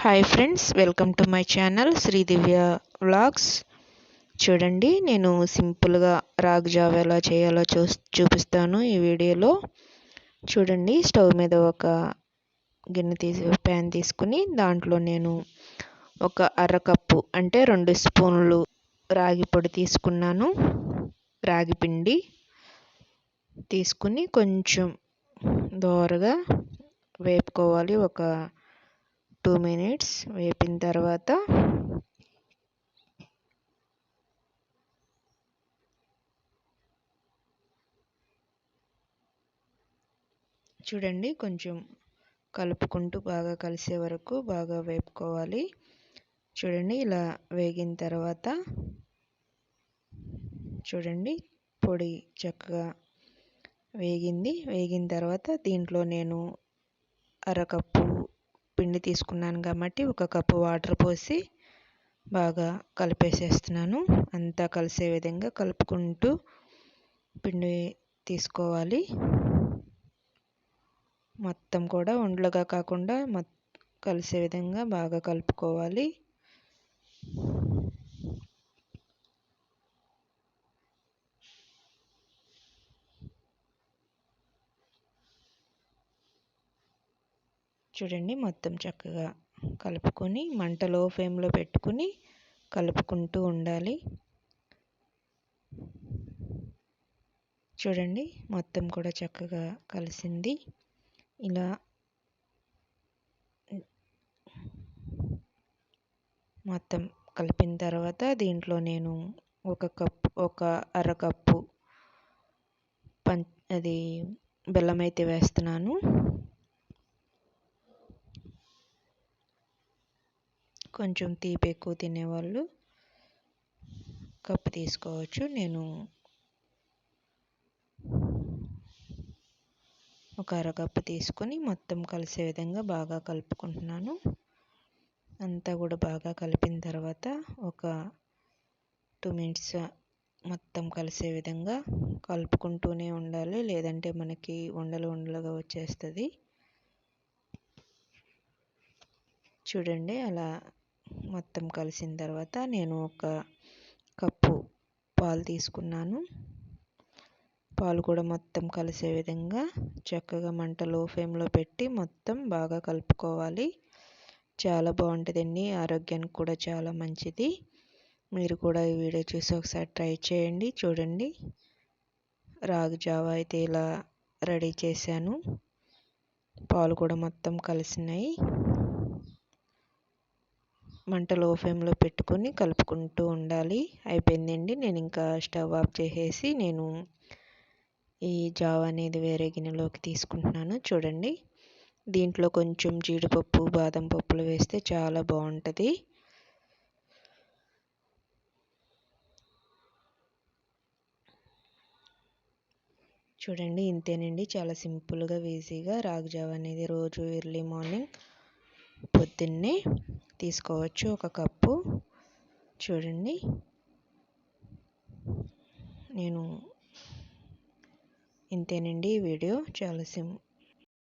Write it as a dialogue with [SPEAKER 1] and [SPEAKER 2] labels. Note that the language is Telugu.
[SPEAKER 1] Hi friends welcome to my channel Sridivya vlogs చూడండి నేను సింపుల్గా రాగి జావ ఎలా చేయాలో చూ చూపిస్తాను ఈ వీడియోలో. చూడండి స్టవ్ మీద ఒక గిన్నె తీసి ప్యాన్ తీసుకుని దాంట్లో నేను ఒక అరకప్పు అంటే రెండు స్పూన్లు రాగి పొడి తీసుకున్నాను. రాగి పిండి తీసుకుని కొంచెం దోరగా వేపుకోవాలి. ఒక టూ మినిట్స్ వేపిన తర్వాత చూడండి కొంచెం కలుపుకుంటూ బాగా కలిసే వరకు బాగా వేపుకోవాలి. చూడండి ఇలా వేగిన తర్వాత చూడండి పొడి చక్కగా వేగింది. వేగిన తర్వాత దీంట్లో నేను అరకప్పు పిండి తీసుకున్నాను కాబట్టి ఒక కప్పు వాటర్ పోసి బాగా కలిపేసేస్తున్నాను. అంతా కలిసే విధంగా కలుపుకుంటూ పిండి తీసుకోవాలి. మొత్తం కూడా ఉండలుగా కాకుండా కలిసే విధంగా బాగా కలుపుకోవాలి. చూడండి మొత్తం చక్కగా కలుపుకొని మంట లో ఫ్లేమ్లో పెట్టుకుని కలుపుకుంటూ ఉండాలి. చూడండి మొత్తం కూడా చక్కగా కలిసింది. ఇలా మొత్తం కలిపిన తర్వాత దీంట్లో నేను ఒక కప్ ఒక అరకప్పు పం అది బెల్లం అయితే వేస్తున్నాను. కొంచెం తీపి ఎక్కువ తినేవాళ్ళు. కప్పు తీసుకోవచ్చు. నేను ఒక అరకప్పు తీసుకొని మొత్తం కలిసే విధంగా బాగా కలుపుకుంటున్నాను. అంతా కూడా బాగా కలిపిన తర్వాత ఒక టూ మినిట్స్ మొత్తం కలిసే విధంగా కలుపుకుంటూనే ఉండాలి. లేదంటే మనకి ఉండలు ఉండలుగా వచ్చేస్తుంది. చూడండి అలా మొత్తం కలిసిన తర్వాత నేను ఒక కప్పు పాలు తీసుకున్నాను. పాలు కూడా మొత్తం కలిసే విధంగా చక్కగా మంట లో ఫ్లేమ్లో పెట్టి మొత్తం బాగా కలుపుకోవాలి. చాలా బాగుంటుందండి. ఆరోగ్యానికి కూడా చాలా మంచిది. మీరు కూడా ఈ వీడియో చూసి ఒకసారి ట్రై చేయండి. చూడండి. రాగి జావ అయితే ఇలా రెడీ చేశాను. పాలు కూడా మొత్తం కలిసినాయి. మంట లో ఫ్లేమ్లో పెట్టుకొని కలుపుకుంటూ ఉండాలి. అయిపోయిందండి. నేను ఇంకా స్టవ్ ఆఫ్ చేసేసి నేను ఈ జావ అనేది వేరే గిన్నెలోకి తీసుకుంటున్నాను. చూడండి. దీంట్లో కొంచెం జీడిపప్పు బాదం పప్పులు వేస్తే చాలా బాగుంటుంది. చూడండి. ఇంతేనండి. చాలా సింపుల్గా ఈజీగా రాగి జావ అనేది రోజు ఎర్లీ మార్నింగ్ పొద్దున్నే తీసుకోవచ్చు. ఒక కప్పు. చూడండి. నేను ఇంతేనండి ఈ వీడియో. చాలా సిం